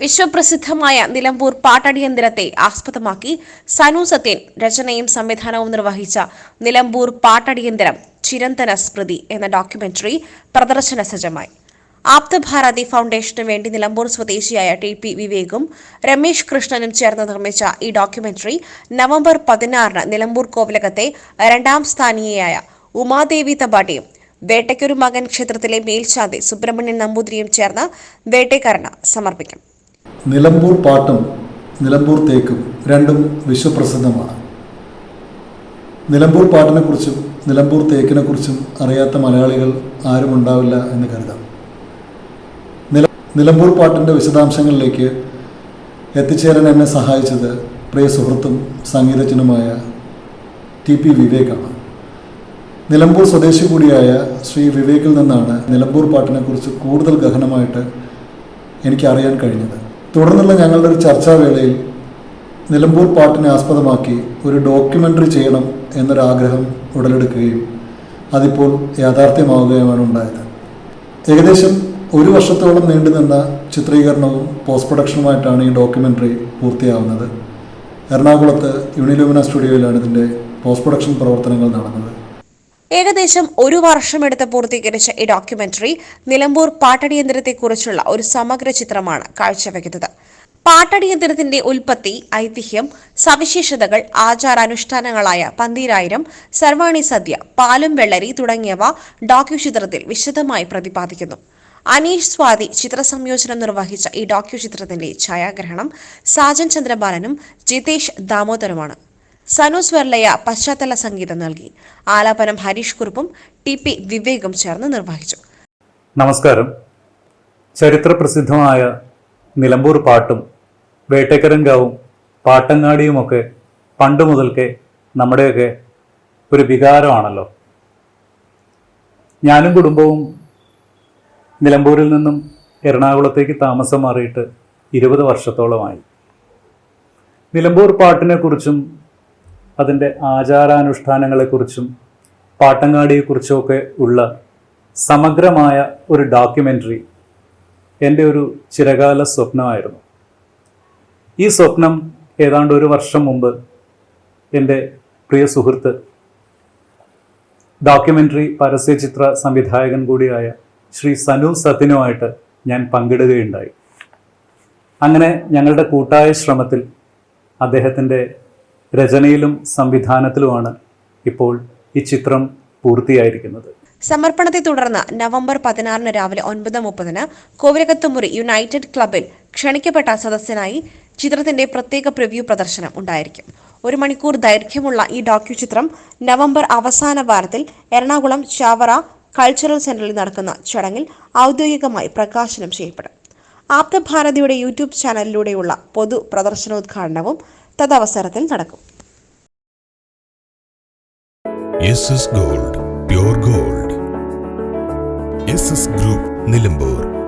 വിശ്വപ്രസിദ്ധമായ നിലമ്പൂർ പാട്ടടിയന്തരത്തെ ആസ്പദമാക്കി സനു സത്യൻ രചനയും സംവിധാനവും നിർവഹിച്ച നിലമ്പൂർ പാട്ടടിയന്തരം ചിരന്തന സ്മൃതി എന്ന ഡോക്യുമെന്ററി പ്രദർശന സജ്ജമായി. ആപ്തഭാരതി ഫൗണ്ടേഷനു വേണ്ടി നിലമ്പൂർ സ്വദേശിയായ ടി പി വിവേകും രമേശ് കൃഷ്ണനും ചേർന്ന് നിർമ്മിച്ച ഈ ഡോക്യുമെന്ററി നവംബർ പതിനാറിന് നിലമ്പൂർ കോവിലകത്തെ രണ്ടാം സ്ഥാനീയയായ ഉമാദേവി തപാട്ടിയും വേട്ടയ്ക്കൊരു മകൻ ക്ഷേത്രത്തിലെ മേൽശാന്തി സുബ്രഹ്മണ്യൻ നമ്പൂതിരിയും ചേർന്ന് വേട്ടയ്ക്കാരന് സമർപ്പിക്കും. നിലമ്പൂർ പാട്ടും നിലമ്പൂർ തേക്കും രണ്ടും വിശ്വപ്രസിദ്ധമാണ്. നിലമ്പൂർ പാട്ടിനെക്കുറിച്ചും നിലമ്പൂർ തേക്കിനെക്കുറിച്ചും അറിയാത്ത മലയാളികൾ ആരും ഉണ്ടാവില്ല എന്ന് കരുതാം. നില നിലമ്പൂർ പാട്ടിന്റെ വിശദാംശങ്ങളിലേക്ക് എത്തിച്ചേരാൻ എന്നെ സഹായിച്ചത് പ്രിയ സുഹൃത്തും സംഗീതജ്ഞനുമായ ടി പി വിവേകാണ്. നിലമ്പൂർ സ്വദേശി കൂടിയായ ശ്രീ വിവേകിൽ നിന്നാണ് നിലമ്പൂർ പാട്ടിനെക്കുറിച്ച് കൂടുതൽ ഗഹനമായിട്ട് എനിക്ക് അറിയാൻ കഴിഞ്ഞത്. തുടർന്നുള്ള ഞങ്ങളുടെ ഒരു ചർച്ചാവേളയിൽ നിലമ്പൂർ പാട്ടിനെ ആസ്പദമാക്കി ഒരു ഡോക്യുമെന്ററി ചെയ്യണം എന്നൊരാഗ്രഹം ഉടലെടുക്കുകയും അതിപ്പോൾ യാഥാർത്ഥ്യമാവുകയുമാണ് ഉണ്ടായത്. ഏകദേശം ഒരു വർഷത്തോളം നീണ്ടുനിന്ന ചിത്രീകരണവും പോസ്റ്റ് പ്രൊഡക്ഷനുമായിട്ടാണ് ഈ ഡോക്യുമെന്ററി പൂർത്തിയാവുന്നത്. എറണാകുളത്ത് യൂണിലൂമിന സ്റ്റുഡിയോയിലാണ് ഇതിന്റെ പോസ്റ്റ് പ്രൊഡക്ഷൻ പ്രവർത്തനങ്ങൾ നടന്നത്. ഏകദേശം ഒരു വർഷമെടുത്ത് പൂർത്തീകരിച്ച ഈ ഡോക്യുമെന്ററി നിലമ്പൂർ പാട്ടടിയന്തരത്തെക്കുറിച്ചുള്ള ഒരു സമഗ്ര ചിത്രമാണ് കാഴ്ചവെക്കുന്നത്. പാട്ടടിയന്തരത്തിന്റെ ഉൽപ്പത്തി ഐതിഹ്യം സവിശേഷതകൾ ആചാരാനുഷ്ഠാനങ്ങളായ പന്തീരായിരം സർവാണി സദ്യ പാലും വെള്ളരി തുടങ്ങിയവ ഡോക്യുചിത്രത്തിൽ വിശദമായി പ്രതിപാദിക്കുന്നു. അനീഷ് സ്വാതി ചിത്രസംയോജനം നിർവഹിച്ച ഈ ഡോക്യുചിത്രത്തിന്റെ ഛായാഗ്രഹണം സാജൻ ചന്ദ്രബാലനും ജിതേഷ് ദാമോദറുമാണ് സനു സ്വർലയ പശ്ചാത്തല സംഗീതം നൽകി. ആലാപനം ഹരീഷ് കുറുപ്പും ടി പി വിവേകും ചേർന്ന് നിർവഹിച്ചു. നമസ്കാരം. ചരിത്ര പ്രസിദ്ധമായ നിലമ്പൂർ പാട്ടും വേട്ടക്കരങ്കാവും പാട്ടങ്ങാടിയുമൊക്കെ പണ്ട് മുതൽക്കേ നമ്മുടെയൊക്കെ ഒരു വികാരമാണല്ലോ. ഞാനും കുടുംബവും നിലമ്പൂരിൽ നിന്നും എറണാകുളത്തേക്ക് താമസം മാറിയിട്ട് ഇരുപത് വർഷത്തോളമായി. നിലമ്പൂർ പാട്ടിനെക്കുറിച്ചും അതിന്റെ ആചാരാനുഷ്ഠാനങ്ങളെക്കുറിച്ചും പാട്ടങ്ങാടിയെക്കുറിച്ചുമൊക്കെ ഉള്ള സമഗ്രമായ ഒരു ഡോക്യുമെന്ററി എന്റെ ഒരു ചിരകാല സ്വപ്നമായിരുന്നു. ഈ സ്വപ്നം ഏതാണ്ട് ഒരു വർഷം മുമ്പ് എന്റെ പ്രിയ സുഹൃത്ത് ഡോക്യുമെന്ററി പരസ്യചിത്ര സംവിധായകൻ കൂടിയായ ശ്രീ സനു സത്തിനുമായിട്ട് ഞാൻ പങ്കിടുകയുണ്ടായി. അങ്ങനെ ഞങ്ങളുടെ കൂട്ടായ ശ്രമത്തിൽ അദ്ദേഹത്തിന്റെ രചനയിലും സംവിധാനത്തിലുമാണ് ഇപ്പോൾ ഈ ചിത്രം പൂർത്തിയായിരിക്കുന്നത്. സമർപ്പണത്തെ തുടർന്ന് നവംബർ പതിനാറിന് രാവിലെ ഒൻപത് മുപ്പതിന് കോവിലകത്തുമുറി യുണൈറ്റഡ് ക്ലബിൽ ക്ഷണിക്കപ്പെട്ട സദസ്യനായി ചിത്രത്തിന്റെ പ്രത്യേക പ്രിവ്യൂ പ്രദർശനം ഉണ്ടായിരിക്കും. ഒരു മണിക്കൂർ ദൈർഘ്യമുള്ള ഈ ഡോക്യു ചിത്രം നവംബർ അവസാന വാരത്തിൽ എറണാകുളം ചാവറ കൾച്ചറൽ സെന്ററിൽ നടക്കുന്ന ചടങ്ങിൽ ഔദ്യോഗികമായി പ്രകാശനം ചെയ്യപ്പെടും. ആപ്തഭാരതിയുടെ യൂട്യൂബ് ചാനലിലൂടെയുള്ള പൊതു പ്രദർശനോദ്ഘാടനവും തദവസരത്തിൽ നടക്കും. Gold pure gold group Nilambur